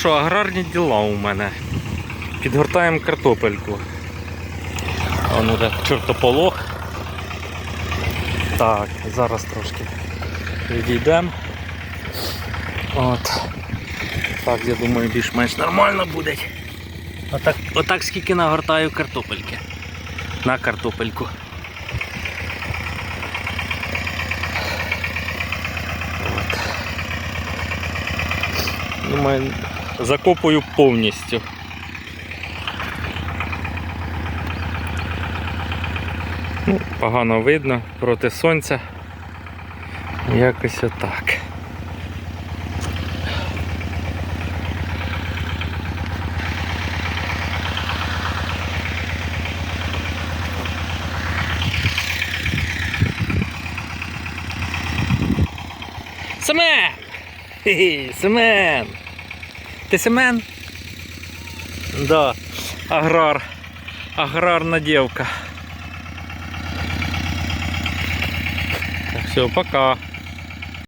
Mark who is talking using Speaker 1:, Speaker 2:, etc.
Speaker 1: що, аграрні діла у мене. Підгортаємо картопельку. Воно де чортополох. Так, зараз трошки відійдемо. От. Так, я думаю, більш-менш нормально буде. Отак, отак скільки нагортаю картопельки. На картопельку. От. Думаю, закопую повністю. Ну, погано видно проти сонця. Якось отак. Семен! Хе-хе, Семен! Ти Семен? Да, аграр. Аграрна дівка. Так, все, пока.